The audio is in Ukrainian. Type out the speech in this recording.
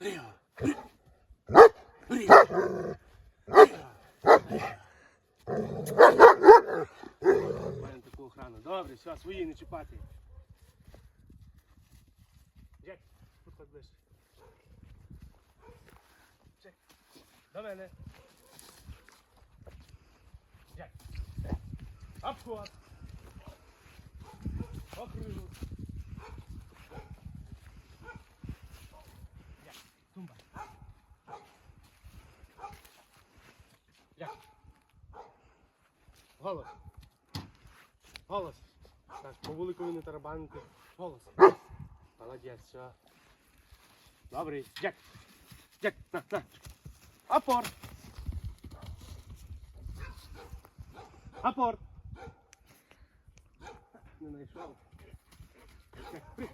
Маємо таку охрану. Добре, все, свої не чіпати. Джек, підходь ближче. Джек, до мене. Джек. Обход. Голос. Голос. Так, по вуликові не тарабанити. Голос. Молодець, все. Добрий. Джек. Джек, на, на. Апор. Апор. Не знайшов. Тума.